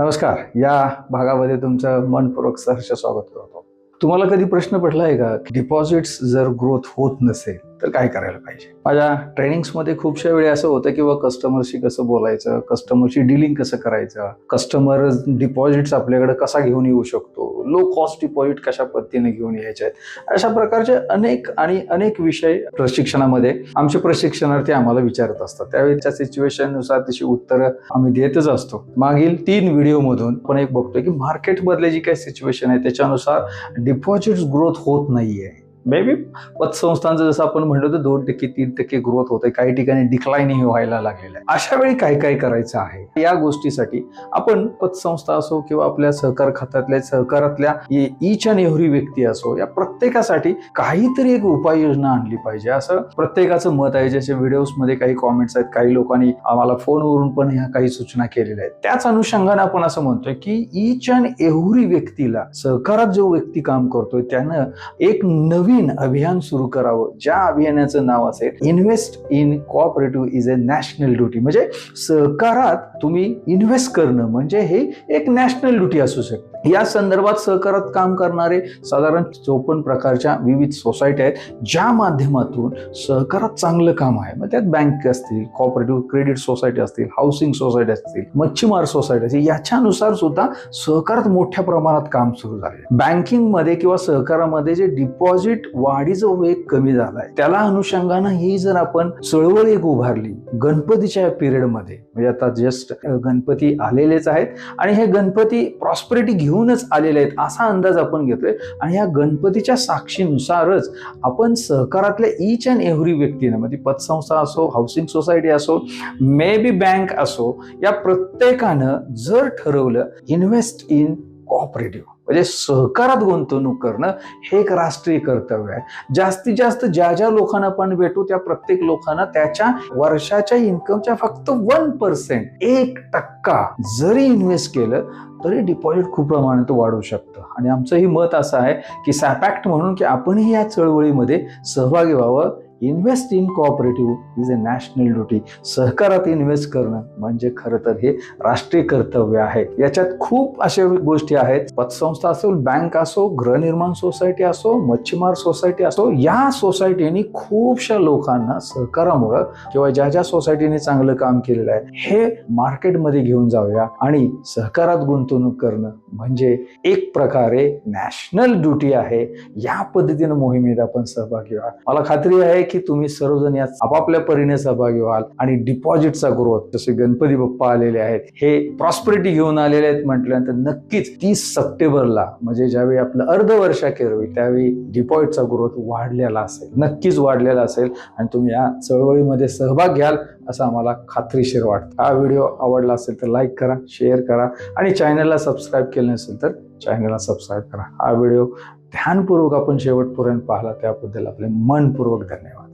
नमस्कार. या भागामध्ये तुमचं मनपूर्वक सहर्ष स्वागत करतो. तुम्हाला कधी प्रश्न पडला आहे का डिपॉझिट्स जर ग्रोथ होत नसेल तर काय करायला पाहिजे? माझ्या ट्रेनिंग्समध्ये खूपशा वेळी असं होतं की बा कस्टमरशी कसं बोलायचं कस्टमरशी डिलिंग कसं करायचं कस्टमर डिपॉझिट्स आपल्याकडे कसा घेऊन येऊ शकतो लो कॉस्ट डिपॉझिट कशा पद्धतीने घेऊन यायचे आहेत अशा प्रकारचे अनेक आणि अनेक विषय प्रशिक्षणामध्ये आमचे प्रशिक्षणार्थी आम्हाला विचारत असतात. त्यावेळी त्या सिच्युएशननुसार तशी उत्तरं आम्ही देतच असतो. मागील तीन व्हिडिओमधून आपण एक बघतोय की मार्केटमधले जी काही सिच्युएशन आहे त्याच्यानुसार डिपॉझिट्स ग्रोथ होत नाहीये. मे बी पतसंस्थांचं जसं आपण म्हणलं तर दोन टक्के तीन टक्के ग्रोथ होते काही ठिकाणी डिक्लाईनही व्हायला लागलेलं आहे. अशा वेळी काय काय करायचं आहे? या गोष्टीसाठी आपण पतसंस्था असो किंवा आपल्या सहकार खात्यातल्या सहकारातल्या ईच्या नेहरी व्यक्ती असो या प्रत्येकासाठी काहीतरी एक उपाययोजना आणली पाहिजे. असं प्रत्येकाचं मत आहे. जसे व्हिडिओजमध्ये काही कॉमेंट्स आहेत काही लोकांनी आम्हाला फोनवरून पण ह्या काही सूचना केलेल्या आहेत. त्याच अनुषंगाने आपण असं म्हणतोय की ईच्या एहुरी व्यक्तीला सहकारात जो व्यक्ती काम करतोय त्यानं एक नवीन अभियान सुरू करावं. ज्या अभियानाचं नाव असेल invest in cooperative is a national duty म्हणजे सहकारात तुम्ही इन्व्हेस्ट करणं म्हणजे हे एक नॅशनल ड्युटी असू शकते. या संदर्भात सहकारात काम करणारे साधारण चौपन्न प्रकारच्या विविध सोसायट्या आहेत ज्या माध्यमातून सहकारात चांगलं काम आहे. मग त्यात बँक असतील कॉपरेटिव्ह क्रेडिट सोसायटी असतील हाऊसिंग सोसायटी असतील मच्छीमार सोसायटी असतील याच्यानुसार सुद्धा सहकारात मोठ्या प्रमाणात काम सुरू झाले बँकिंगमध्ये किंवा सहकारामध्ये जे डिपॉझिट वाढीचा वेग कमी झालाय त्याला अनुषंगानं ही जर आपण चळवळ एक उभारली गणपतीच्या पिरियडमध्ये म्हणजे आता जस्ट गणपती आलेलेच आहेत आणि हे गणपती प्रॉस्पेरिटी घेऊनच आलेले आहेत असा अंदाज आपण घेतोय. आणि या गणपतीच्या साक्षीनुसारच आपण सहकारातल्या ईच अँड एव्हरी व्यक्तीनं म्हणजे पतसंस्था असो हाऊसिंग सोसायटी असो मे बी बँक असो या प्रत्येकानं जर ठरवलं इन्व्हेस्ट इन कॉपरेटिव्ह म्हणजे सहकारात गुंतवणूक करणं हे एक राष्ट्रीय कर्तव्य आहे. जास्तीत जास्त ज्या ज्या लोकांना आपण भेटू त्या प्रत्येक लोकांना त्याच्या वर्षाच्या इन्कमच्या फक्त वन पर्सेंट एक टक्का जरी इन्व्हेस्ट केलं तरी डिपॉझिट खूप प्रमाणात वाढू शकतं. आणि आमचंही मत असं आहे की सॅपॅक्ट म्हणून की आपणही या चळवळीमध्ये सहभागी व्हावं. Invest in cooperative is a national duty सहकारात invest करणं म्हणजे खरं तर हे राष्ट्रीय कर्तव्य आहे. याच्यात खूप अशा गोष्टी आहेत. पतसंस्था असो बँक असो गृहनिर्माण सोसायटी असो मच्छीमार सोसायटी असो या सोसायटीने खूपशा लोकांना सहकारामुळं किंवा ज्या ज्या सोसायटीने चांगलं काम केलेलं आहे हे मार्केटमध्ये घेऊन जाऊया आणि सहकारात गुंतवणूक करणं म्हणजे एक प्रकारे नॅशनल ड्युटी आहे. या पद्धतीनं मोहिमेत आपण सहभागी व्हा. मला खात्री आहे की तुम्ही सर्वजण यात आपापल्या परीने सहभागी व्हाल आणि डिपॉझिटचा ग्रोथ जसे गणपती बाप्पा आलेले आहेत हे प्रॉस्पेरिटी घेऊन आलेले आहेत म्हटल्यानंतर नक्कीच तीस सप्टेंबरला म्हणजे ज्यावेळी आपलं अर्धवर्षाखेर होईल त्यावेळी डिपॉझिटचा ग्रोथ वाढलेला असेल. नक्कीच वाढलेला असेल आणि तुम्ही या चळवळीमध्ये सहभाग घ्याल असं आम्हाला खात्रीशीर वाटतं. हा व्हिडिओ आवडला असेल तर लाईक करा शेअर करा आणि चॅनलला सबस्क्राईब केलं नसेल तर चॅनलला सबस्क्राईब करा. हा व्हिडिओ ध्यानपूर्वक आपण शेवटपर्यंत पाहिला त्याबद्दल आपले मनपूर्वक धन्यवाद.